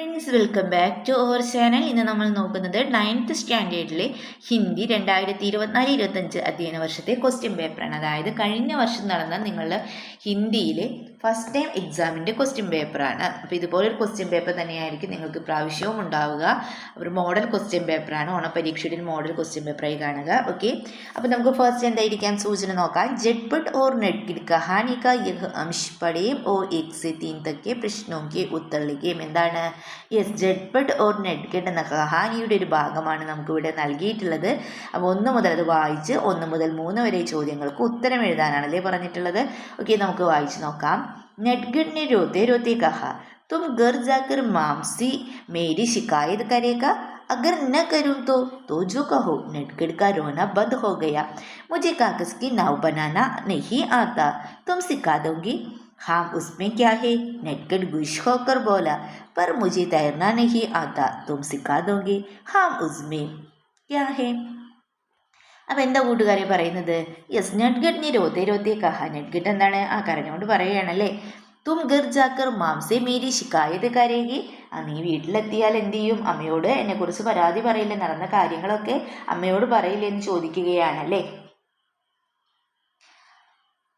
Friends welcome back to our channel ഇന്ന് നമ്മൾ നോക്കുന്നത് നയൻത്ത് സ്റ്റാൻഡേർഡിലെ ഹിന്ദി രണ്ടായിരത്തി ഇരുപത്തിനാല് ഇരുപത്തഞ്ച് അധ്യയന വർഷത്തെ ക്വസ്റ്റ്യൻ പേപ്പറാണ് അതായത് കഴിഞ്ഞ വർഷം നടന്ന നിങ്ങളുടെ ഹിന്ദിയിലെ ഫസ്റ്റ് ടൈം എക്സാമിന്റെ ക്വസ്റ്റ്യൻ പേപ്പറാണ് അപ്പോൾ ഇതുപോലൊരു ക്വസ്റ്റ്യൻ പേപ്പർ തന്നെയായിരിക്കും നിങ്ങൾക്ക് പ്രാവശ്യവും ഉണ്ടാവുക. ഒരു മോഡൽ ക്വസ്റ്റ്യൻ പേപ്പറാണ് ഓണപരീക്ഷയുടെ മോഡൽ ക്വസ്റ്റ്യൻ പേപ്പറായി കാണുക. ഓക്കെ അപ്പോൾ നമുക്ക് ഫസ്റ്റ് എന്തായിരിക്കാം? സൂചന നോക്കാം. ജഡ്പട്ട് ഓർ നെഡ്കിഡ് കഹാനി യഹ് അംഷ് പടേം ഓ എക്സ് തീൻ തക്കെ പ്രശ്നോക്കി ഉത്തള്ളിക്കുകയും എന്താണ്? യെസ് ജഡ്പട്ട് ഓർ നെഡ്കിഡ് എന്ന കഹാനിയുടെ ഒരു ഭാഗമാണ് നമുക്കിവിടെ നൽകിയിട്ടുള്ളത്. അപ്പോൾ ഒന്ന് മുതൽ അത് വായിച്ച് ഒന്ന് മുതൽ മൂന്ന് വരെ ചോദ്യങ്ങൾക്ക് ഉത്തരം എഴുതാനാണല്ലേ പറഞ്ഞിട്ടുള്ളത്? ഓക്കെ നമുക്ക് വായിച്ച് നോക്കാം. നെറ്റ്ഗഡ് ने रोते रोते कहा तुम घर जाकर माम से मेरी शिकायत करेगा अगर न करूं तो तो जो कहो नटगढ़ का रोना बंद हो गया मुझे कागज की नाव बनाना नहीं आता तुम सिखा दोगी हाँ उसमें क्या है नटगढ़ गुश होकर बोला पर मुझे तैरना नहीं आता तुम सिखा दोगे हाँ उसमें क्या है അപ്പം എന്താ കൂട്ടുകാരെ പറയുന്നത് യെസ് നെഡ്ഗഡ് നീ രോത്തേ രോത്തേ കഹ നെഡ്ഗഡ് എന്താണ് ആ കരഞ്ഞുകൊണ്ട് പറയുകയാണല്ലേ തും ഗർ ജാക്കർ മാംസെ മേരി ശിക്കായത് കരേകി. ആ നീ വീട്ടിലെത്തിയാൽ എന്ത് ചെയ്യും? അമ്മയോട് എന്നെക്കുറിച്ച് പരാതി പറയില്ലേ? നടന്ന കാര്യങ്ങളൊക്കെ അമ്മയോട് പറയില്ലേ എന്ന് ചോദിക്കുകയാണല്ലേ?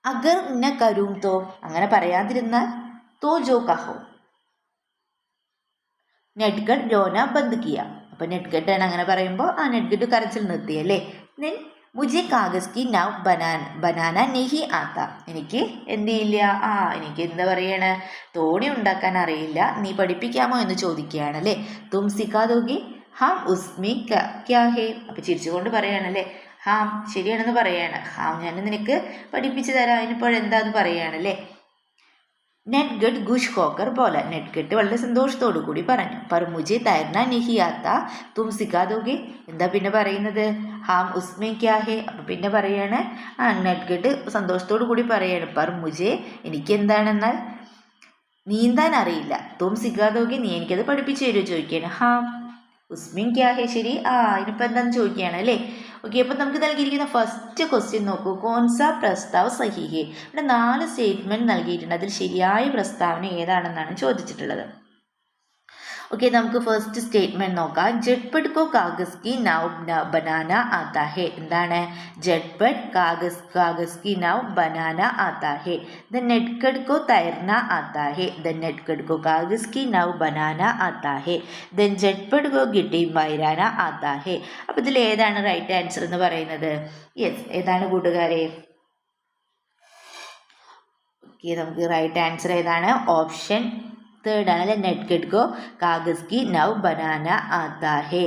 അഗർ ന കരും തോ. അങ്ങനെ പറയാതിരുന്നാൽ തോ ജോ കഹോ. നെഡ്ഗഡ് രോന ബന്ദ് കിയ. അപ്പൊ നെഡ്ഗഡ് ആണ് അങ്ങനെ പറയുമ്പോൾ ആ നെഡ്ഗഡ് കരച്ചിൽ നിർത്തിയല്ലേ? മുജെ കാഗസ് കി നൗ ബനാൻ ബനാന നെഹി ആത്ത. എനിക്ക് എന്ത് ചെയ്യില്ല ആ എനിക്ക് എന്താ പറയണ? തോണി ഉണ്ടാക്കാൻ അറിയില്ല. നീ പഠിപ്പിക്കാമോ എന്ന് ചോദിക്കുകയാണല്ലേ തും സിക്കാതോഗി ഹാം ഉസ്മി ക്യാ ഹേ? അപ്പൊ ചിരിച്ചുകൊണ്ട് പറയുകയാണല്ലേ ഹാം ശരിയാണെന്ന് പറയാണ്. ഹാം ഞാൻ നിനക്ക് പഠിപ്പിച്ചു തരാം. അതിനിപ്പോഴെന്താന്ന് പറയുകയാണല്ലേ ഗഡ് ഗുഷ് ഹോക്കർ പോലെ. നെറ്റ്ഗഡ് വളരെ സന്തോഷത്തോടു കൂടി പറഞ്ഞു. പർ മുജെ തൈർന നിഹിയാത്ത തും സിക്കാതോगे എന്താ പിന്നെ പറയുന്നത്? ഹാം ഉസ്മേ ക്യാ ഹേ? അപ്പം പിന്നെ പറയാണ്. ആ നെറ്റ്ഗഡ് സന്തോഷത്തോടു കൂടി പറയാണ്. പർ മുജെ എനിക്ക് എന്താണെന്നാൽ നീന്താൻ അറിയില്ല. തും സിക്കാതോगे നീ എനിക്കത് പഠിപ്പിച്ചു തരുമോ? ചോദിക്കുകയാണ്. ഹാം ഉസ്മിൻ ക്യാ ഹേ? ശരി. ആ ഇനിയിപ്പോൾ എന്താണെന്ന് ചോദിക്കുകയാണ് അല്ലേ? ഓക്കെ അപ്പോൾ നമുക്ക് നൽകിയിരിക്കുന്ന ഫസ്റ്റ് ക്വസ്റ്റ്യൻ നോക്കൂ. കോൺസ പ്രസ്താവ് സഹിഹി. ഇവിടെ നാല് സ്റ്റേറ്റ്മെന്റ് നൽകിയിട്ടുണ്ട്. അതിൽ ശരിയായ പ്രസ്താവന ഏതാണെന്നാണ് ചോദിച്ചിട്ടുള്ളത്. ഓക്കെ നമുക്ക് ഫസ്റ്റ് സ്റ്റേറ്റ്മെന്റ് നോക്കാം. ജഡ്പട്ട് കോ കാഗസ് കി നൗ ബനാന ആതാ ഹെ എന്താണ്? ജഡ്പട്ട് കാഗസ് കാഗസ് കി നൗ ബനാന ആതാ ഹെ ദ നെഡ്കഡ് കോ തൈർന ആതാ ഹെ ദ നെഡ്കഡ് കോ കാഗസ് കി നൗ ബനാന ആതാ ഹെ ദെൻ ജഡ്പട്ട് കോ ഗിട്ടി മൈരാന ആതാ ഹെ അപ്പോൾ ഇതിൽ ഏതാണ് റൈറ്റ് ആൻസർ എന്ന് പറയുന്നത്? യെസ് ഏതാണ് കൂട്ടുകാരെ? ഓക്കെ നമുക്ക് റൈറ്റ് ആൻസർ ഏതാണ്? ഓപ്ഷൻ തേർഡ് ആണ് അല്ലെ നെറ്റ് ഗഡ് കോ കാഗസ് കി നൗ ബനാന ആത്താ ഹേ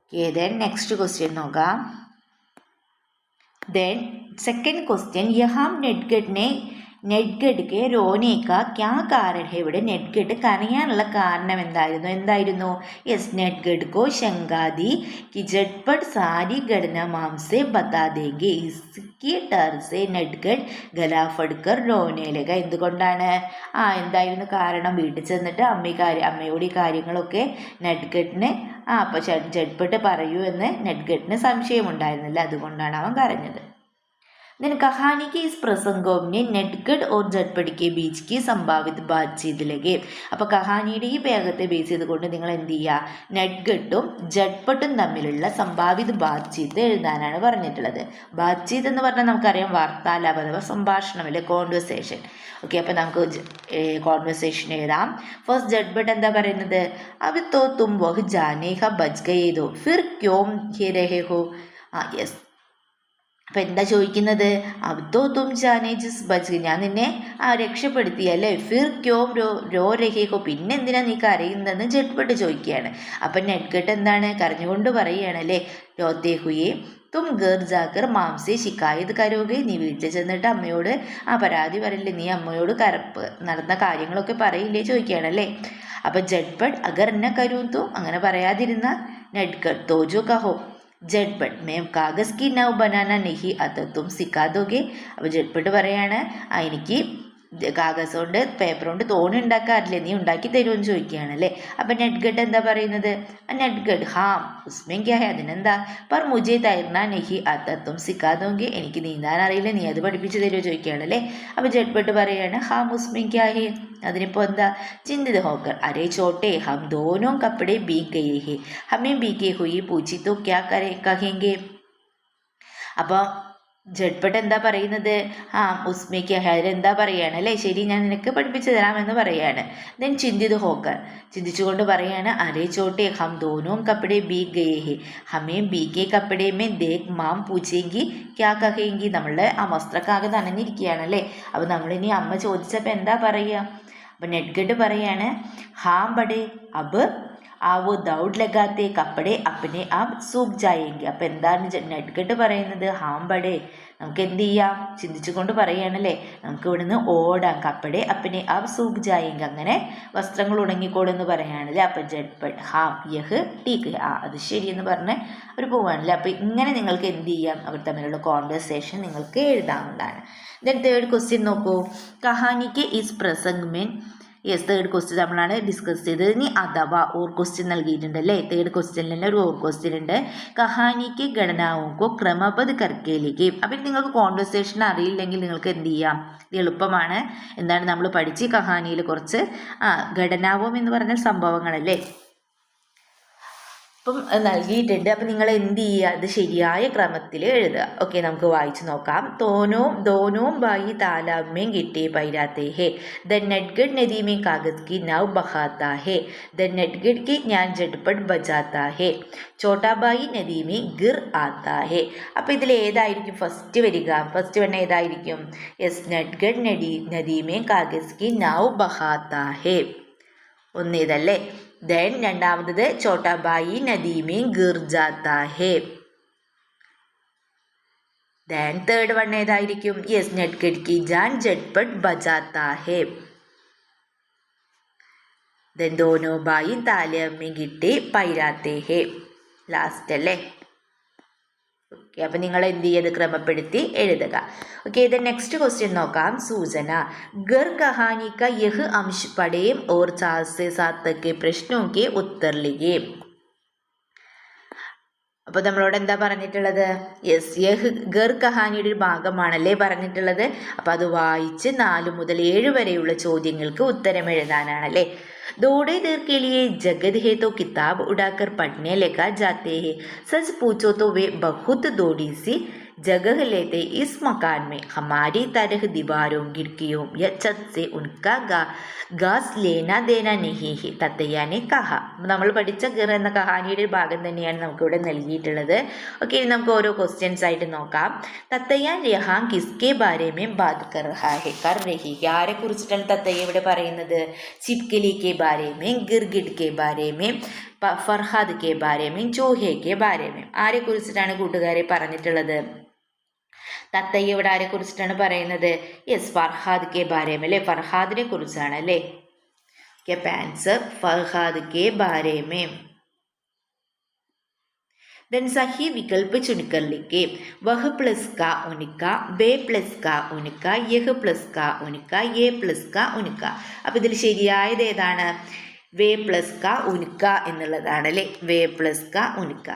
ഓക്കെ ദെൻ നെക്സ്റ്റ് ക്വസ്റ്റ്യൻ നോക്കാം ദെൻ സെക്കൻഡ് ക്വസ്റ്റ്യൻ യഹാം നെറ്റ്ഗഡിനെ നെഡ്ഗഡ്ക്ക് രോനേക്ക ക്യാ കാരണയുടെ നെഡ്ഗഡ് കരയാനുള്ള കാരണം എന്തായിരുന്നു? എന്തായിരുന്നു? യെസ് നെഡ്ഗഡ്കോ ശങ്കാദി കി ജഡ്പഡ് സാരി ഘടന മാംസെ ബത്താദേഗെ ഇസ്കി ടർസെ നെഡ്ഗഡ് ഗലാഫഡ്കർ രോനേലക എന്തുകൊണ്ടാണ്? ആ എന്തായിരുന്നു കാരണം? വീട്ടിൽ ചെന്നിട്ട് അമ്മ കാര്യം അമ്മയോട് ഈ കാര്യങ്ങളൊക്കെ നെഡ്ഗഡിന് ആ അപ്പോൾ ജഡ്പഡ് പറയൂ എന്ന് നെഡ്ഗഡിന് സംശയമുണ്ടായിരുന്നില്ല. അതുകൊണ്ടാണ് അവൻ കരഞ്ഞത്. देन कहानी के इस प्रसंगों ने നെറ്റ്ഗഡ് ഓർ ജഡ്പടി കെ ബീച്ച് की संभावित बातचीत लगे അപ്പോൾ കഹാനിയുടെ ഈ വേഗത്തെ ബേസ് ചെയ്തുകൊണ്ട് നിങ്ങൾ എന്ത് ചെയ്യുക നെറ്റ്ഗട്ടും ജഡ്പട്ടും തമ്മിലുള്ള സംഭാവിത ബാത്ചീത്ത് എഴുതാനാണ് പറഞ്ഞിട്ടുള്ളത് ബാത്ചീത്ത് എന്ന് പറഞ്ഞാൽ നമുക്കറിയാം വാർത്താലാപം അഥവാ സംഭാഷണം അല്ലെ കോൺവെർസേഷൻ ഓക്കെ അപ്പോൾ നമുക്ക് കോൺവെർസേഷൻ എഴുതാം ഫസ്റ്റ് ജഡ്ബട്ട് എന്താ പറയുന്നത് अब तो तुम वह जाने का बच गए दो फिर क्यों ये रहे हो ആ യെസ് അപ്പം എന്താ ചോദിക്കുന്നത്? അബ്ദോ തും ജാനേ ജിസ് ബജ് ഞാൻ നിന്നെ ആ രക്ഷപ്പെടുത്തി അല്ലേ ഫിർ ക്യോ രോ രോ രഹേക്കോ പിന്നെ എന്തിനാ നീ കരയുന്നതെന്ന് ജഡ്പട്ട് ചോദിക്കുകയാണ്. അപ്പം നെഡ്ഗട്ട് എന്താണ്? കരഞ്ഞുകൊണ്ട് പറയുകയാണ് അല്ലേ? രോദ്ദേ ഹുയെ തും ഗർ ജാക്കർ മാംസി ശിക്കായത് കരോകെ നീ വീട്ടിൽ ചെന്നിട്ട് അമ്മയോട് ആ പരാതി പറയില്ലേ? നീ അമ്മയോട് കരപ്പ് നടന്ന കാര്യങ്ങളൊക്കെ പറയില്ലേ? ചോദിക്കുകയാണല്ലേ അപ്പം ജഡ്പഡ് അഗർ എന്നെ കരൂത്തു അങ്ങനെ പറയാതിരുന്ന നെഡ്ഗഡ് തോജോ കഹോ ജഡ്പട്ട് മേം കാഗസ് കി നൗ ബനാന നെഹി അത് തും സിക്കാ ദോगे അപ്പോൾ ജഡ്പട്ട് പറയാണ് ആ എനിക്ക് കാഗസ് കൊണ്ട് പേപ്പർ കൊണ്ട് തോണി ഉണ്ടാക്കാറില്ലേ? നീ ഉണ്ടാക്കി തരുമെന്ന് ചോദിക്കുകയാണ് അല്ലേ അപ്പം നെഡ്ഗഡ് എന്താ പറയുന്നത്? നെഡ്ഗഡ് ഹാം ഹെ അതിനെന്താ? പർ മുജെ തൈർന നെഹി അതത്വം സിക്കാതോങ്കി എനിക്ക് നീന്താൻ അറിയില്ല നീ അത് പഠിപ്പിച്ച് തരുമോ ചോദിക്കുകയാണ് അല്ലേ അപ്പം ജഡ്ബട്ട് പറയുകയാണ് ഹാം ഹെ അതിനിപ്പോൾ എന്താ? ചിന്തിത് ഹോക്കർ അരേ ചോട്ടെ ഹം ദോനോ കപ്പടെ ബീ ഗയേ ഹെ ഹമേ ബീ കെ ഹുയി പൂച്ചി തോ ക്യാ കരേ കഹേങ്കെ? അപ്പോൾ ജഡ്പട്ട് എന്താ പറയുന്നത്? ആ ഉസ്മിക്ക് ഹെയർ എന്താ പറയുകയാണ് അല്ലേ? ശരി ഞാൻ നിനക്ക് പഠിപ്പിച്ചു തരാമെന്ന് പറയാണ്. ദെൻ ചിന്തിത് ഹോക്കർ. ചിന്തിച്ചുകൊണ്ട് പറയാണ് അരേ ചോട്ടെ ഹം ദോനോം കപ്പടെ ബി ഗയേ ഹെ ഹമേ ബി കെ കപ്പടെ മേ മാം പൂച്ചെങ്കി. ക്യാ കഹയെങ്കിൽ നമ്മളുടെ ആ വസ്ത്രക്കാകെ നനഞ്ഞിരിക്കുകയാണ് അല്ലേ? അപ്പോൾ നമ്മളിനി അമ്മ ചോദിച്ചപ്പോൾ എന്താ പറയുക അപ്പം നെഡ്ഗഡ് പറയാണ് ഹാം ബഡേ അബ് ആ വോ ദൗഡ് ലഗാത്തെ കപ്പടെ അപ്പനെ ആ സൂക് ജായെങ്കിൽ അപ്പോൾ എന്താണ് നെഡ്ഗട്ട് പറയുന്നത്? ഹാമ്പടെ. നമുക്ക് എന്ത് ചെയ്യാം? ചിന്തിച്ചുകൊണ്ട് പറയുകയാണല്ലേ നമുക്ക് ഇവിടുന്ന് ഓടാം. കപ്പടെ അപ്പനെ ആ സൂക് ജായെങ്കിൽ അങ്ങനെ വസ്ത്രങ്ങൾ ഉണങ്ങിക്കോളെന്ന് പറയുകയാണല്ലേ അപ്പം ജഡ്പട്ട് ഹാ യഹ് ടീക്ക്. ആ അത് ശരിയെന്ന് പറഞ്ഞ് അവർ പോവുകയാണല്ലേ അപ്പോൾ ഇങ്ങനെ നിങ്ങൾക്ക് എന്ത് ചെയ്യാം? അവർ തമ്മിലുള്ള കോൺവെർസേഷൻ നിങ്ങൾക്ക് എഴുതാവുന്നതാണ്. ദൻ തേർഡ് ക്വസ്റ്റ്യൻ നോക്കൂ. കഹാനിക്ക് ഈസ് പ്രസംഗ് മീൻ യെസ് തേർഡ് ക്വസ്റ്റ്യൻ നമ്മളാണ് ഡിസ്കസ് ചെയ്തത്. ഇനി അഥവാ ഓർ ക്വസ്റ്റ്യൻ നൽകിയിട്ടുണ്ട് അല്ലേ? തേർഡ് ക്വസ്റ്റ്യനിൽ തന്നെ ഒരു ഓർ ക്വസ്റ്റ്യൻ ഉണ്ട്. കഹാനിക്ക് ഘടനാവുക്കോ ക്രമപത് കർക്കയിലേക്ക്. അപ്പം നിങ്ങൾക്ക് കോൺവെർസേഷൻ അറിയില്ലെങ്കിൽ നിങ്ങൾക്ക് എന്ത് ചെയ്യാം? ഇത് എളുപ്പമാണ്. എന്താണ് നമ്മൾ പഠിച്ച് കഹാനിയിൽ കുറച്ച് ആ ഘടനാവും എന്ന് പറഞ്ഞാൽ സംഭവങ്ങളല്ലേ? അപ്പം നൽകിയിട്ടുണ്ട്. അപ്പം നിങ്ങൾ എന്ത് ചെയ്യുക? അത് ശരിയായ ക്രമത്തിൽ എഴുതുക. ഓക്കെ നമുക്ക് വായിച്ചു നോക്കാം. തോനോം ദോനോം ബായി താലാമ്യം കിട്ടി പൈരാത്തേ ഹേ. ദ നെഡ്ഗഡ് നദീമേ കാഗത് കി നൗ ബഹാത്താ ഹേ. ദ നെഡ്ഗഡ് കി ഞാൻ ജഡ്പട്ട് ബജാത്താ ഹേ. ചോട്ടാബായി നദീമേ ഗിർ ആത്താ ഹേ. അപ്പം ഇതിൽ ഏതായിരിക്കും ഫസ്റ്റ് വരിക? ഫസ്റ്റ് വണ്ണ ഏതായിരിക്കും? യെസ് നെഡ്ഗഡ് നദീ നദീമേ കാഗസ് കി നൗ ബഹാത്താ ഹേ. ഒന്നേതല്ലേ ദെൻ രണ്ടാമത്തത് ചോട്ടാബായി നദീമേ ഗിർ ജാത്താ ഹേ ദെൻ തേർഡ് വൺ ഏതായിരിക്കും? യെസ് നെറ്റ്കഡ് കി ജാൻ ജഡ്പട്ട് ബജാത്താ ഹേ ദെൻ ദോനോ ബായി താലമ്മ കിട്ടി പൈരാത്തേ ഹേ ലാസ്റ്റ് അല്ലേ? ഓക്കെ അപ്പം നിങ്ങൾ എന്ത് ചെയ്യത് ക്രമപ്പെടുത്തി എഴുതുക. ഓക്കെ ഇത് നെക്സ്റ്റ് ക്വസ്റ്റ്യൻ നോക്കാം. സൂചന. ഗർ കഹാനിക്ക യഹ് അംശ് പടേം ഓർ ചാസ് സാത്തക്കെ പ്രശ്നമൊക്കെ കെ അപ്പോൾ നമ്മളോട് എന്താ പറഞ്ഞിട്ടുള്ളത് യെസ് യഹ് ഗർ കഹാനിയുടെ ഒരു ഭാഗമാണല്ലേ പറഞ്ഞിട്ടുള്ളത് അപ്പോൾ അത് വായിച്ച് നാല് മുതൽ ഏഴ് വരെയുള്ള ചോദ്യങ്ങൾക്ക് ഉത്തരം എഴുതാനാണല്ലേ दौड़े देर के लिए जगत है तो किताब उड़ाकर पढ़ने लगा जाते हैं सच पूछो तो वे बहुत दौड़ी सी जगह लेते इस मकान में हमारी तरह दीवारों खिड़कियों या छत से उनका गा ഗാസ് ലേന ദേന നെഹിഹി തത്തയ്യാനെ കഹ നമ്മൾ പഠിച്ച ഗിർ എന്ന കഹാനിയുടെ ഒരു ഭാഗം തന്നെയാണ് നമുക്കിവിടെ നൽകിയിട്ടുള്ളത് ഓക്കെ ഇനി നമുക്ക് ഓരോ ക്വസ്റ്റ്യൻസ് ആയിട്ട് നോക്കാം തത്തയ്യാൻ രഹാം കിസ്കെ ബാരേമേ ബാത് കർ ഹാ ഹെ കർ രഹി ആരെ കുറിച്ചിട്ടാണ് തത്തയ്യ ഇവിടെ പറയുന്നത് ചിപ്കലി K ബാരേമേ ഗിർഗിഡ് K ബാരേമേ Farhad K ബാരേമേ ചോഹെ K ബാരേമേ ആരെ കുറിച്ചിട്ടാണ് കൂട്ടുകാരെ പറഞ്ഞിട്ടുള്ളത് തത്തയ്യ ഇവിടെ ആരെ കുറിച്ചിട്ടാണ് പറയുന്നത് യെസ് ഫർഹാദ് കെ ബാരേം അല്ലേ ഫർഹാദിനെ കുറിച്ചാണ് അല്ലേ okay answer Farhad K ബാരേമേ then सही विकल्प चुनकर लिखे वह प्लस का उनका बे പ്ലസ് ക ഉനക്ക യഹ് പ്ലസ് ക ഉനക്ക എ പ്ലസ് ക ഉനക്ക അപ്പോൾ ഇതിൽ ശരിയായത് ഏതാണ് വേ പ്ലസ് ക ഉനക്ക എന്നുള്ളതാണ് അല്ലേ വേ പ്ലസ് ക ഉനക്ക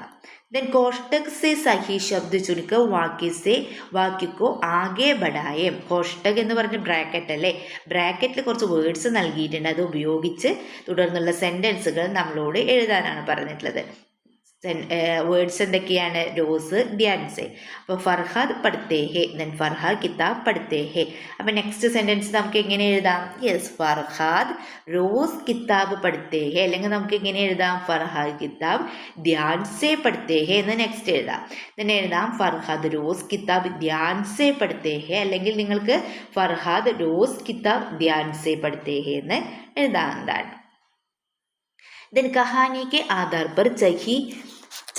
ദെൻ കോഷ്ടക് സെ സഹി ശബ്ദ ചുരുക്ക വാക്യ സെ വാക്യക്കോ ആകെ ബഡായം. കോഷ്ടക് എന്ന് പറഞ്ഞ ബ്രാക്കറ്റ് അല്ലേ? ബ്രാക്കറ്റിൽ കുറച്ച് വേർഡ്സ് നൽകിയിട്ടുണ്ട്. അത് ഉപയോഗിച്ച് തുടർന്നുള്ള സെന്റൻസുകൾ നമ്മളോട് എഴുതാനാണ് പറഞ്ഞിട്ടുള്ളത്. വേർഡ്സ് uh, എന്തൊക്കെയാണ്? രോസ് ഡിയാൻസെ അപ്പോൾ ഫർഹാദ് പഠിത്തേ ഹെ ദെൻ ഫർഹാദ് കിതാബ് പഠിത്തേ ഹെ അപ്പോൾ നെക്സ്റ്റ് സെന്റൻസ് നമുക്ക് എങ്ങനെ എഴുതാം? യെസ് ഫർഹാദ് റോസ് കിതാബ് പഠിത്തേ ഹെ അല്ലെങ്കിൽ നമുക്ക് എങ്ങനെ എഴുതാം? ഫർഹാദ് കിതാബ് ധ്യാൻസെ പഠിത്തേ ഹെ എന്ന് നെക്സ്റ്റ് എഴുതാം. ദെൻ എഴുതാം ഫർഹാദ് റോസ് കിതാബ് ധ്യാൻസെ പഠിത്തേ ഹെ അല്ലെങ്കിൽ നിങ്ങൾക്ക് ഫർഹാദ് റോസ് കിതാബ് ധ്യാൻസെ പഠിത്തേ ഹെ എന്ന് എഴുതാവുന്നതാണ് ദെൻ കഹാനിക്ക് ആധാർ പർ ചഹി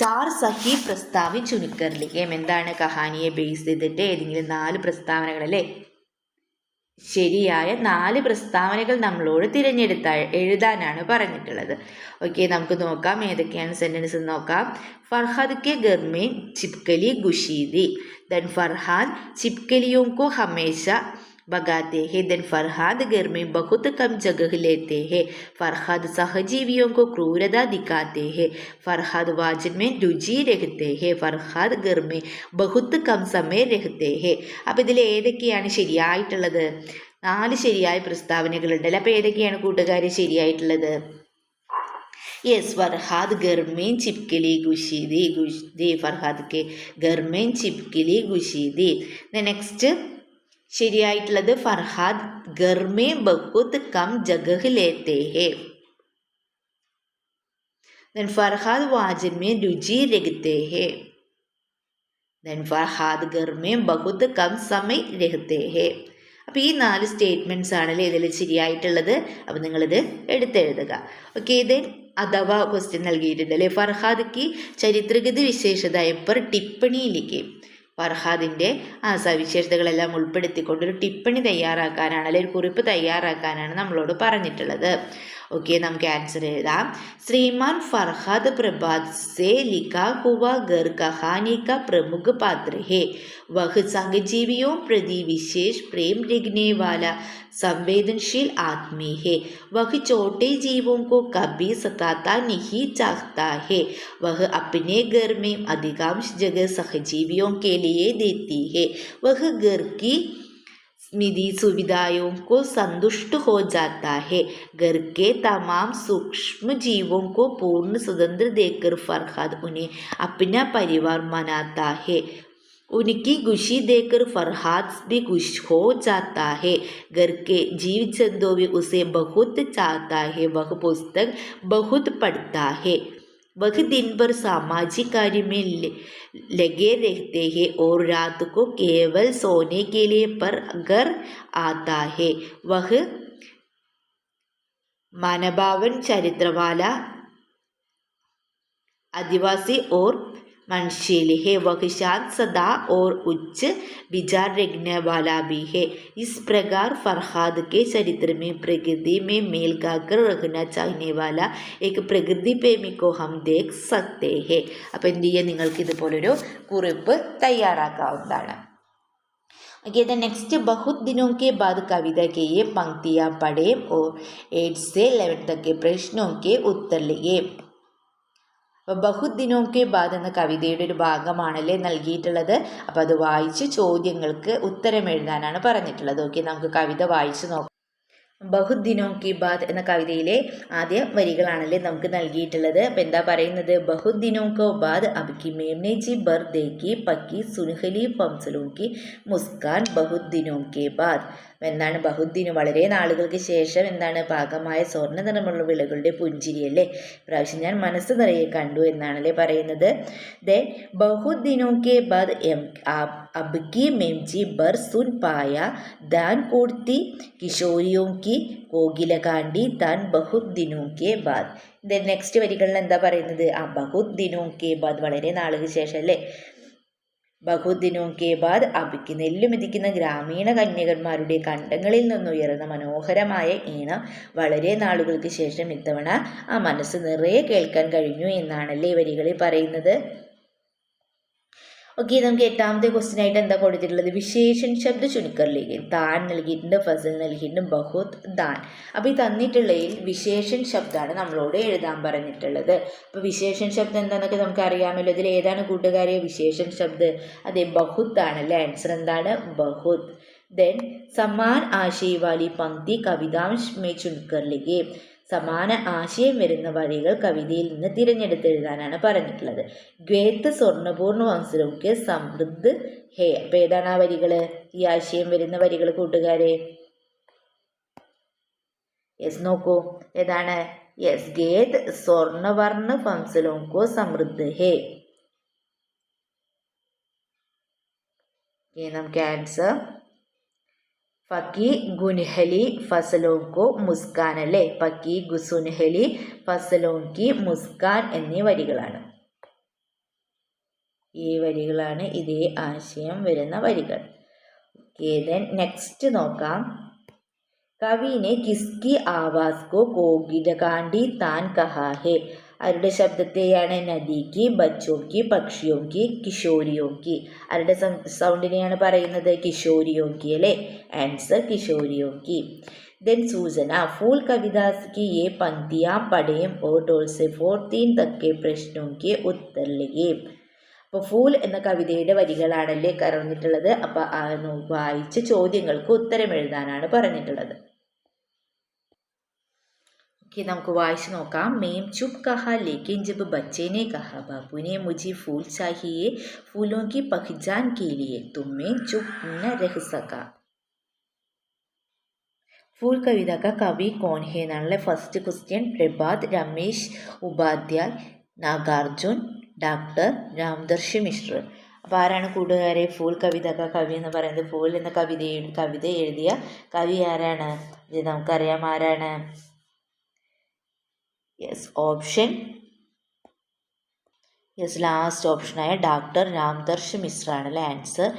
ചാർ സഖി പ്രസ്താവി ചുനുക്കർലിയം എന്താണ് കഹാനിയെ ബേസ് ചെയ്തിട്ട് ഏതെങ്കിലും നാല് പ്രസ്താവനകളല്ലേ? ശരിയായ നാല് പ്രസ്താവനകൾ നമ്മളോട് തിരഞ്ഞെടുത്താൽ എഴുതാനാണ് പറഞ്ഞിട്ടുള്ളത്. ഓക്കെ നമുക്ക് നോക്കാം. ഏതൊക്കെയാണ് സെന്റൻസ് നോക്കാം. ഫർഹാദ് കെ ഗർമേ ചിപ്കലി ഗുഷീദി ദൻ ഫർഹാൻ ചിപ്കലിയോം കോ ഹമേശ. भगाते हैं देन फरहाद घर में बहुत कम जगह लेते हैं फरहाद सहजीवियों को क्रूरता दिखाते हैं फरहाद वाजन में रुचि रखते हैं ഫർഹാദ് ഗർമെ ബഹുത്ത് കം സമയ രഹത്തെ ഹെ അപ്പം ഇതിൽ ഏതൊക്കെയാണ് ശരിയായിട്ടുള്ളത് നാല് ശരിയായ പ്രസ്താവനകളുണ്ടല്ലോ അപ്പോൾ ഏതൊക്കെയാണ് കൂട്ടുകാർ ശരിയായിട്ടുള്ളത് യെസ് ഫർഹാദ് ഗർമേൻ ചിപ്കലി ഗുഷീദി ഗുഷ്ദി ഫർഹാദ് കെ ഗർമേൻ ചിപ്കലി ഗുഷീദി നെക്സ്റ്റ് ശരിയായിട്ടുള്ളത് ഫർഹാദ് ഗർമേ ബഹുത് കം ജഗഹിലേത്തേ ഹേ ദെൻ ഫർഹാദ് വാജന്മേ രുചി രഹത്തെ ഹേ ദെൻ ഫർഹാദ് ഗർമേ ബഹുത് കം സമയ രഹത്തെ ഹേ അപ്പോൾ ഈ നാല് സ്റ്റേറ്റ്മെന്റ്സ് ആണല്ലേ ഇതിൽ ശരിയായിട്ടുള്ളത്? അപ്പോൾ നിങ്ങളിത് എടുത്തെഴുതുക. ഓക്കെ ദെൻ അഥവാ ക്വസ്റ്റ്യൻ നൽകിയിട്ടുണ്ട് അല്ലേ? ഫർഹാദ്ക്ക് ചരിത്രഗതി വിശേഷത എപ്പർ ടിപ്പണിയിലേക്ക്. ഫർഹാദിന്റെ ആ സവിശേഷതകളെല്ലാം ഉൾപ്പെടുത്തിക്കൊണ്ട് ഒരു ടിപ്പണി തയ്യാറാക്കാനാണ് അല്ലെങ്കിൽ ഒരു കുറിപ്പ് തയ്യാറാക്കാനാണ് നമ്മളോട് പറഞ്ഞിട്ടുള്ളത്. ओके നമുക്ക് ആൻസർ എഴുതാം श्रीमान फरहाद प्रभात से लिखा हुआ घर कहानी का प्रमुख पात्र है वह संगजीवियों प्रति विशेष प्रेम रखने वाला संवेदनशील आदमी है वह छोटे जीवों को कभी सताता नहीं चाहता है वह अपने घर में अधिकांश जगह सहजीवियों के लिए देती है वह घर की निधि सुविधाओं को संतुष्ट हो जाता है घर के तमाम सूक्ष्म जीवों को पूर्ण स्वतंत्र देकर फरहाद उन्हें अपना परिवार मनाता है उनकी खुशी देकर फरहाद भी खुश हो जाता है घर के जीव जंतु भी उसे बहुत चाहता है वह पुस्तक बहुत पढ़ता है वह दिन भर सामाजिक कार्य में लगे रहते हैं और रात को केवल सोने के लिए पर घर आता है वह मानभावन चरित्रवाला आदिवासी और मनशील है वह शांत सदा और उच्च विचार रखने वाला भी है इस प्रकार फरहाद के चरित्र में प्रकृति में मेल खाकर रखना चाहने वाला एक പ്രകൃതി പ്രേമിക്കോ ഹം ദേഖ് സക്തേ ഹേ അപ്പോൾ എന്ത് ചെയ്യുക നിങ്ങൾക്ക് ഇതുപോലൊരു കുറിപ്പ് തയ്യാറാക്കാവുന്നതാണ് ओके द नेक्स्ट बहुत दिनों के बाद कविता के ये पंक्तियाँ पढ़े और एट से इलेवन तक के प्रश्नों के उत्तर लिए അപ്പോൾ ബഹുദ് ദിനോക്കെ ബാദ് എന്ന കവിതയുടെ ഒരു ഭാഗമാണല്ലേ നൽകിയിട്ടുള്ളത്. അപ്പോൾ അത് വായിച്ച് ചോദ്യങ്ങൾക്ക് ഉത്തരം എഴുതാനാണ് പറഞ്ഞിട്ടുള്ളത്. ഓക്കെ നമുക്ക് കവിത വായിച്ച് നോക്കാം. ബഹുദ് ദിനോ കി ബാദ് എന്ന കവിതയിലെ ആദ്യ വരികളാണല്ലേ നമുക്ക് നൽകിയിട്ടുള്ളത്. അപ്പം എന്താ പറയുന്നത്? ബഹുദ് ദിനോ കോ ബാദ് അബ്കി മേംനെ ജി ബർ ദേക്കി പക്കി സുൻഹലി ഫംസലോ കി മുസ്കാൻ ബഹുദ് കെ ബാദ്. എന്താണ് ബഹുദ്ദീന് വളരെ നാളുകൾക്ക് ശേഷം എന്താണ് പാകമായ സ്വർണ നിറമുള്ള വിളകളുടെ പുഞ്ചിരിയല്ലേ? പ്രാവശ്യം ഞാൻ മനസ്സ് നിറയെ കണ്ടു എന്നാണല്ലേ പറയുന്നത്. ദെൻ ബഹുദ്ദിനോ കെ എം അബ്കി മെംജി ബർ സുൻ പായ ദാൻ കൂർത്തി കിഷോരിയോ കി കോകിലകാണ്ടി താൻ ബഹുദ്ദിനോക്കെ ബാദ്. ദെൻ നെക്സ്റ്റ് വരികളിൽ എന്താ പറയുന്നത്? ആ ബഹുദ്ദിനോക്കെ ബാദ് വളരെ നാളുകൾക്ക് ശേഷം അല്ലേ? ബഹുദിനോ കെ ബാദ് അബിക്ക് നെല്ല് മെതിക്കുന്ന ഗ്രാമീണ കന്യകന്മാരുടെ കണ്ടങ്ങളിൽ നിന്നുയർന്ന മനോഹരമായ ഈണം വളരെ നാളുകൾക്ക് ശേഷം ഇത്തവണ ആ മനസ്സ് നിറയെ കേൾക്കാൻ കഴിഞ്ഞു എന്നാണല്ലേ വരികളിൽ പറയുന്നത്? ഓക്കെ നമുക്ക് എട്ടാമത്തെ ക്വസ്റ്റ്യൻ ആയിട്ട് എന്താ കൊടുത്തിട്ടുള്ളത്? വിശേഷൻ ശബ്ദ ചുനുക്കറിലേക്ക് താൻ നൽകിയിട്ടുണ്ട് ഫസൽ നൽകിയിട്ടുണ്ട് ബഹുത് ദാൻ അപ്പോൾ ഈ തന്നിട്ടുള്ളതിൽ വിശേഷൻ ശബ്ദമാണ് നമ്മളോട് എഴുതാൻ പറഞ്ഞിട്ടുള്ളത്. അപ്പോൾ വിശേഷൻ ശബ്ദം എന്താണെന്നൊക്കെ നമുക്ക് അറിയാമല്ലോ ഇതിൽ ഏതാണ് കൂട്ടുകാരെ? വിശേഷൻ ശബ്ദം. അതെ ബഹുത് ആണല്ലേ ആൻസർ എന്താണ്? ബഹുത്. ദെൻ സമാൻ ആശയവാലി പങ്ക്തി കവിതാംശ് മേ ചുൻകറിലേക്ക് സമാന ആശയം വരുന്ന വഴികൾ കവിതയിൽ നിന്ന് തിരഞ്ഞെടുത്ത് എഴുതാനാണ് പറഞ്ഞിട്ടുള്ളത്. ഗ്വേത്ത് സ്വർണപൂർണ വംശലൊക്കെ സമൃദ്ധ് ഹേ. അപ്പം ഏതാണ് ആ വരികൾ ഈ ആശയം വരുന്ന വരികൾ കൂട്ടുകാരെ. യെസ് നോക്കൂ. ഏതാണ്? യെസ് ഗേത് സ്വർണവർണ വംശലോക്കോ സമൃദ്ധ ഹേ. നമുക്ക് ആൻസർ പക്കി ഗുൻഹലി ഫസലോങ്കോ മുസ്കാൻ അല്ലേ? പക്കി ഗുസുൻഹലി ഫസലോങ്കി മുസ്കാൻ എന്നീ വരികളാണ്. ഈ വരികളാണ് ഇതേ ആശയം വരുന്ന വരികൾ. ഓക്കെ ദെൻ നെക്സ്റ്റ് നോക്കാം. കവിനെ കിസ്കി ആവാസ് കോ കോകിലകാണ്ടി താൻ കഹാ ഹേ ആരുടെ ശബ്ദത്തെയാണ് നദിക്ക് ബച്ചോക്കി പക്ഷിയോക്കി കിഷോരിയോക്കി ആരുടെ സൗണ്ടിനെയാണ് പറയുന്നത് കിഷോരിയോക്കി അല്ലേ ആൻസർ കിഷോരിയോക്കി देन सूचना फूल कविदास की ये पंक्तियाँ पढ़ें और डोल से फोर तीन तक के प्रश्नों के उत्तर लिखे അപ്പോൾ ഫൂൽ എന്ന കവിതയുടെ വരികളാണല്ലേ കറന്നിട്ടുള്ളത് അപ്പോൾ വായിച്ച ചോദ്യങ്ങൾക്ക് ഉത്തരം എഴുതാനാണ് പറഞ്ഞിട്ടുള്ളത് कि നമുക്ക് വായിച്ചു നോക്കാം. മേം ചുപ് കഹ ലേക്കിൻ ജബ് ബച്ചേനെ കഹ. ബാബുനെ മുജി ഫൂൽ ചാഹിയെ ഫൂലോം കി പഹ്ജാൻ കീലിയെ. തുമ്മേ ചുപ് ന രഹ്സക ഫൂൾ കവിത കവി കോൺ ഹെ എന്നാണല്ലേ first question Prabhat Ramesh Upadhyay Nagarjun doctor Ramdarshi Mishra. അപ്പോൾ ആരാണ് കൂട്ടുകാരെ? ഫൂൽ കവിത കവി എന്ന് പറയുന്നത് ഫൂൽ എന്ന കവിത കവിത എഴുതിയ കവി ആരാണ്? ഇത് നമുക്കറിയാം ആരാണ്? Yes option yes last ഓപ്ഷനായ doctor രാംദർശ് Mishra ആണല്ലേ answer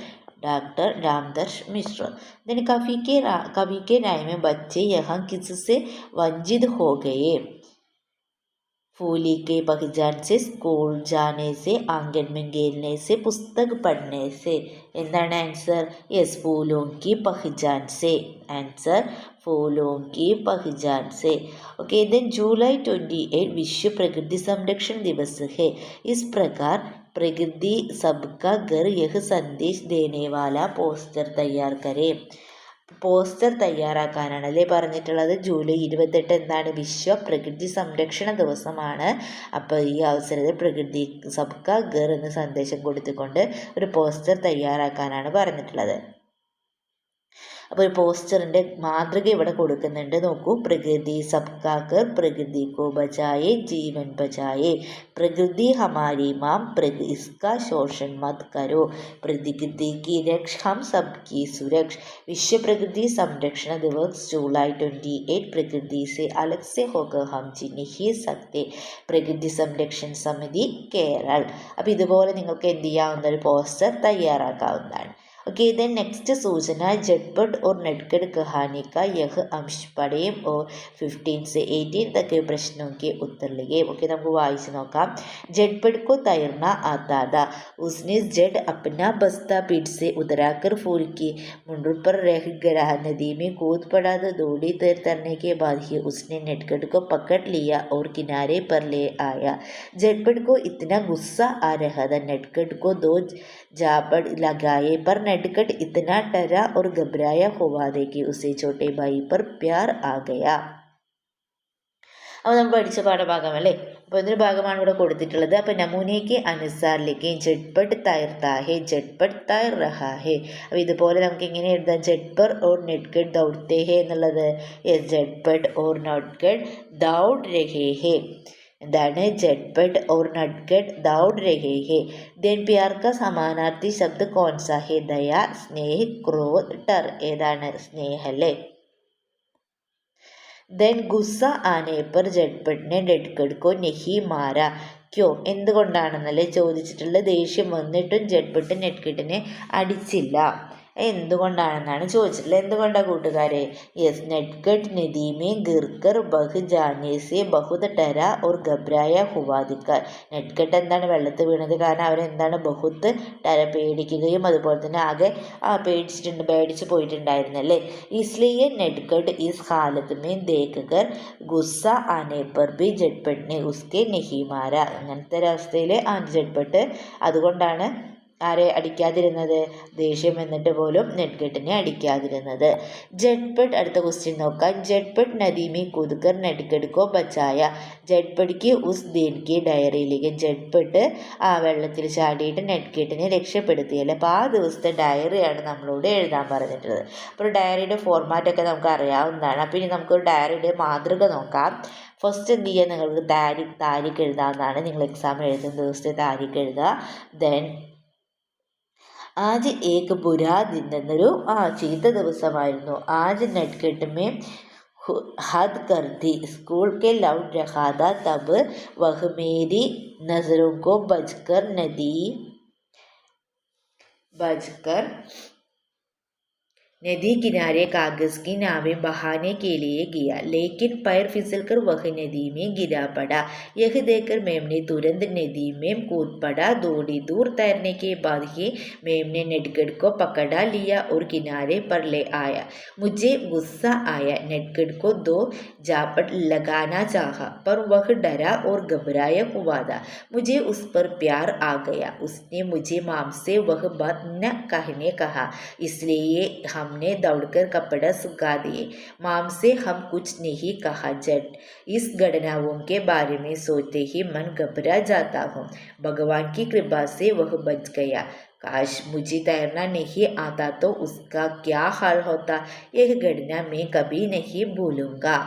doctor Ramdarsh Mishra then कवि के कवि के राय में बच्चे यहाँ किससे वंचित हो गए फूली के बगीचान से स्कूल जाने से आंगन में खेलने से पुस्तक पढ़ने से എന്താണ് ആൻസർ യെസ് ഫൂലോं की पहचान से आंसर फूलों की पहचान से ओके देन जुलाई ट्वेंटी एट विश्व प्रकृति संरक्षण दिवस है इस प्रकार प्रकृति सबका घर यह संदेश देने वाला പോസ്റ്റർ തയ്യാർ കരേ പോസ്റ്റർ തയ്യാറാക്കാനാണ്. അല്ലേ പറഞ്ഞിട്ടുള്ളത്? ജൂലൈ ഇരുപത്തെട്ട് എന്താണ് വിശ്വ പ്രകൃതി സംരക്ഷണ ദിവസമാണ്. അപ്പോൾ ഈ അവസരത്തിൽ പ്രകൃതി സബ്ക ഗർ എന്ന സന്ദേശം കൊടുത്തുകൊണ്ട് ഒരു പോസ്റ്റർ തയ്യാറാക്കാനാണ് പറഞ്ഞിട്ടുള്ളത്. അപ്പോൾ ഒരു പോസ്റ്ററിന്റെ മാതൃക ഇവിടെ കൊടുക്കുന്നുണ്ട്. നോക്കൂ. പ്രകൃതി സബ്കാക്കർ പ്രകൃതി കോ ബജായേ ജീവൻ ബജായേ പ്രകൃതി ഹമാരി മാം പ്രകൃ ശോഷൻ മത് കരോ. പ്രകൃതി കി രക്ഷ ഹം സബ് കി സുരക്ഷ. വിശ്വപ്രകൃതി സംരക്ഷണ ദിവസ് ജൂലൈ ട്വന്റി എയ്റ്റ്. പ്രകൃതി സെ അലക് സെ ഹോഗ ഹം ജിനിഹി സത്യ പ്രകൃതി സംരക്ഷൺ സമിതി കേരൾ. അപ്പോൾ ഇതുപോലെ നിങ്ങൾക്ക് എന്ത് ചെയ്യാവുന്ന ഒരു പോസ്റ്റർ തയ്യാറാക്കാവുന്നതാണ്. ओके देन नेक्स्ट सूचना झटपट और नटखट कहानी का यह अंश पढ़ें और फिफ्टीन से एटीन तक के प्रश्नों के उत्तर लिखे ओके നമുക്ക് വായിച്ചു നോക്കാം झटपट को तैरना आता था उसने जड अपना बस्ता पीठ से उतराकर फूल की मुंडुर पर रह गया नदी में कूद पड़ा तो दौड़ी तैर तरने के बाद ही उसने नटखट को पकड़ लिया और किनारे पर ले आया झटपट को इतना गुस्सा आ रहा था नटखट को दो जापड़ लगाए पर नटखट इतना डरा और घबराया हुआ था कि उसे छोटे भाई पर प्यार आ गया അപ്പോൾ നമ്മൾ പഠിച്ച പാഠഭാഗം അല്ലേ അപ്പോൾ ഇതിൻ്റെ ഭാഗമാണ് ഇവിടെ കൊടുത്തിട്ടുള്ളത് അപ്പോൾ നമൂനയ്ക്ക് അനുസാറിലേക്ക് ജഡ്പട്ട് തയർത്താ ഹേ ജഡ്പട്ട് തയർ റഹാ ഹേ അപ്പോൾ ഇതുപോലെ നമുക്ക് എങ്ങനെ എഴുതാം ജഡ്പർ ഓർ നെറ്റ്ഗഡ് ദൗഡ്തേ ഹേ എന്നുള്ളത് ജഡ്പട്ട് ഓർ നോട്ട്ഗഡ് ദൗഡ് രഹേ ഹേ എന്താണ്? ജഡ്ബഡ് ഓർ നഡ്ഗഡ് ദൗഡ് രഹേഹെ. ദേൻപിയാർക്ക് സമാനാർത്ഥി ശബ്ദ കോൺസാഹെ ദയ സ്നേഹ് ക്രോധ് ടർ ഏതാണ്? സ്നേഹല്ലേ. ദൻ ഗുസ്സ ആനേപ്പർ ജഡ്ബഡിനെ ഡെഡ്ഗഡ്കോ നെഹി മാര. ക്യോ? എന്തുകൊണ്ടാണെന്നല്ലേ ചോദിച്ചിട്ടുള്ള ദേഷ്യം വന്നിട്ടും ജഡ്ബഡ് നെഡ്ഗഡിനെ അടിച്ചില്ല. എന്തുകൊണ്ടാണെന്നാണ് ചോദിച്ചിട്ടുള്ളത്? എന്തുകൊണ്ടാണ് കൂട്ടുകാരെ? യെസ് നെഡ്ഗഡ് നദീമേ ഗിർഗർ ബഹ് ജാനേസി ബഹുദ ടെര ഓർ ഗബ്രായ ഹുവാദിക്കർ നെഡ്ഗഡ് എന്താണ് വെള്ളത്തിൽ വീണത്? കാരണം അവരെന്താണ് ബഹുത്ത് ടെര പേടിക്കുകയും അതുപോലെ തന്നെ ആകെ പേടിച്ചിട്ടുണ്ട് പേടിച്ച് പോയിട്ടുണ്ടായിരുന്നല്ലേ ഇസ്ലിയെ നെഡ്ഗഡ് ഈസ് ഹാലത്ത് മീൻ ദേക്കർ ഗുസ്സ അനേബർ ബി ജഡ്പട്ടിനെ ഉസ്കെ നെഹിമാര അങ്ങനത്തെ ഒരവസ്ഥയിൽ ആ ജഡ്പട്ട് അതുകൊണ്ടാണ് ആരെ അടിക്കാതിരുന്നത്? ദേഷ്യം എന്നിട്ട് പോലും നെഡ്ഗട്ടിനെ അടിക്കാതിരുന്നത്. ജഡ്പട്ട് അടുത്ത ക്വസ്റ്റ്യൻ നോക്കാം. ജഡ്പട്ട് നദീമി കുതുക്കർ നെഡ്ഗഡ്കോ ബച്ചായ. ജഡ്പടിക്ക് ഉസ് ദീൻകി ഡയറിയിലേക്ക്. ജഡ്പട്ട് ആ വെള്ളത്തിൽ ചാടിയിട്ട് നെഡ്ഗട്ടിനെ രക്ഷപ്പെടുത്തിയല്ലേ അപ്പോൾ ആ ദിവസത്തെ ഡയറിയാണ് നമ്മളോട് എഴുതാൻ പറഞ്ഞിട്ടുള്ളത്. അപ്പോൾ ഡയറിയുടെ ഫോർമാറ്റൊക്കെ നമുക്ക് അറിയാവുന്നതാണ്. അപ്പോൾ ഇനി നമുക്ക് ഡയറിയുടെ മാതൃക നോക്കാം. ഫസ്റ്റ് എന്ത് ചെയ്യുക നിങ്ങൾക്ക് താരിഖ് താരിഖ് എഴുതാവുന്നതാണ്. നിങ്ങൾ എക്സാം എഴുതുന്ന ദിവസത്തെ താരിഖ് എഴുതുക. ദെൻ ആജ് ഏക് ബുരാ ദിൻ എന്നൊരു ആ ചീത്ത ദിവസമായിരുന്നു ആജ് നെറ്റ്കെട്ട് മേ हद कर दी स्कूल के लौट रहा था तब वह मेरी नज़रों को बजकर नदी बजकर नदी किनारे कागज़ की नावें बहाने के लिए गया लेकिन पैर फिसलकर वह नदी में गिरा पड़ा यह देखकर मेम ने तुरंत नदी में कूद पड़ा थोड़ी दूर तैरने के बाद ही मेम ने नेटगढ़ को पकड़ा लिया और किनारे पर ले आया मुझे गुस्सा आया नेटगढ़ को दो जापट लगाना चाहा पर वह डरा और घबराया हुआ था मुझे उस पर प्यार आ गया उसने मुझे माम से वह बात न कहने कहा इसलिए हमने दौड़कर कपड़ा सुखा दिए। माम से हम कुछ नहीं कहा जट इस घटनाओं के बारे में सोचते ही मन घबरा जाता हूँ। भगवान की कृपा से वह बच गया। काश मुझे तैरना नहीं आता तो उसका क्या हाल होता, यह घटना मैं कभी नहीं भूलूँगा।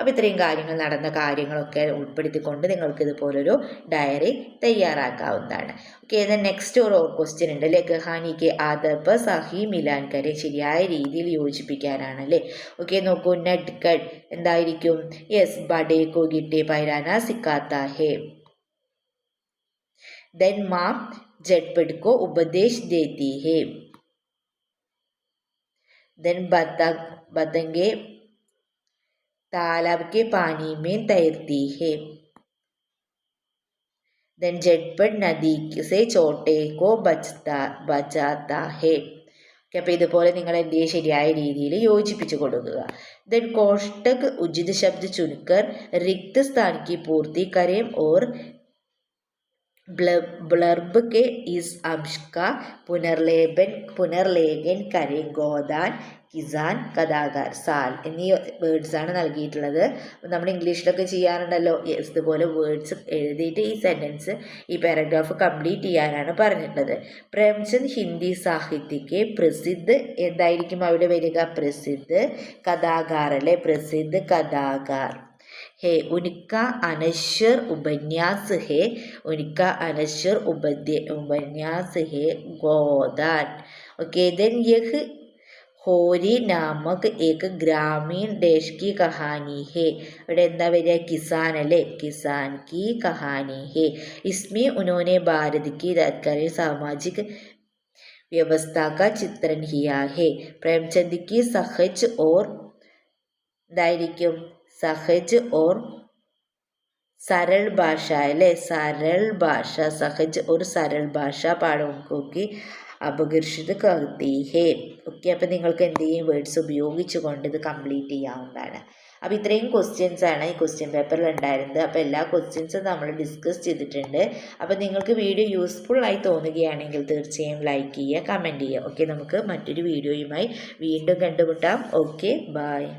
അപ്പോൾ ഇത്രയും കാര്യങ്ങൾ നടന്ന കാര്യങ്ങളൊക്കെ ഉൾപ്പെടുത്തിക്കൊണ്ട് നിങ്ങൾക്ക് ഇതുപോലൊരു ഡയറി തയ്യാറാക്കാവുന്നതാണ് ഓക്കെ ദെൻ നെക്സ്റ്റ് ഒരു ക്വസ്റ്റ്യൻ ഉണ്ട് അല്ലേ ഗഹാനിക്ക് ആദർബ് സഹി മിലാൻ കരെ ശരിയായ രീതിയിൽ യോജിപ്പിക്കാനാണ് അല്ലേ ഓക്കെ നോക്കൂ നെഡ് കട്ട് എന്തായിരിക്കും യെസ് ബഡേ കോ ഗിട്ടെ പൈരാന സിക്കാത്ത ഹേ देन माँ झटपट को उपदेश देती है देन बतंग बतंगे तालाब के पानी में तैरती है देन झटपट नदी से ചോട്ടെ को बचता बचाता है ഓക്കെ അപ്പോൾ ഇതുപോലെ നിങ്ങൾ എന്ത് ചെയ്യുക ശരിയായ രീതിയിൽ യോജിപ്പിച്ച് കൊടുക്കുക ദെൻ കോഷ്ടക് ഉചിത് ശബ്ദ ചുരുക്കർ रिक्त स्थान की पूर्ति करें ബ്ലർബ് കെ ഇസ് അംഷ്ക പുനർലേപൻ പുനർലേഖൻ കരിഗോദാൻ കിസാൻ കഥാകർ സാൽ എന്നീ വേർഡ്സാണ് നൽകിയിട്ടുള്ളത്. നമ്മൾ ഇംഗ്ലീഷിലൊക്കെ ചെയ്യാറുണ്ടല്ലോ. യെസ് ഇതുപോലെ വേർഡ്സ് എഴുതിയിട്ട് ഈ സെന്റൻസ് ഈ പാരഗ്രാഫ് കംപ്ലീറ്റ് ചെയ്യാനാണ് പറഞ്ഞിട്ടുള്ളത്. പ്രേംചന്ദ് ഹിന്ദി സാഹിത്യക്ക് പ്രസിദ്ധ് എന്തായിരിക്കും അവിടെ വരിക? പ്രസിദ്ധ് കഥാകാരല്ലേ പ്രസിദ്ധ് കഥാകാർ. है उनका अनश्वर उपन्यास है उनका अनश्वर उपद्य उपन्यास है गोदान ओके देन यह होरी नामक एक ग्रामीण देश की कहानी है ഇവിടെ എന്താ വരിക കിസാൻ അല്ലേ किसान की कहानी है इसमें उन्होंने भारत की तत्कालीन सामाजिक व्यवस्था का चित्रण किया है प्रेमचंद की सहज और എന്തായിരിക്കും സഹജ് ഓർ സരൾ ഭാഷ അല്ലേ? സരൾ ഭാഷ സഹജ് ഓർ സരൾ ഭാഷ പാഠമുക്കി അപകർഷിത് കർത്തിഹേ ഓക്കെ അപ്പം നിങ്ങൾക്ക് എന്തെങ്കിലും വേർഡ്സ് ഉപയോഗിച്ചുകൊണ്ട് ഇത് കംപ്ലീറ്റ് ചെയ്യാവുന്നതാണ്. അപ്പം ഇത്രയും ക്വസ്റ്റ്യൻസ് ആണ് ഈ ക്വസ്റ്റ്യൻ പേപ്പറിൽ ഉണ്ടായിരുന്നത്. അപ്പം എല്ലാ ക്വസ്റ്റ്യൻസും നമ്മൾ ഡിസ്കസ് ചെയ്തിട്ടുണ്ട്. അപ്പം നിങ്ങൾക്ക് വീഡിയോ യൂസ്ഫുൾ ആയി തോന്നുകയാണെങ്കിൽ തീർച്ചയായും ലൈക്ക് ചെയ്യുക കമന്റ് ചെയ്യുക. ഓക്കെ നമുക്ക് മറ്റൊരു വീഡിയോയുമായി വീണ്ടും കണ്ടുമുട്ടാം. Okay bye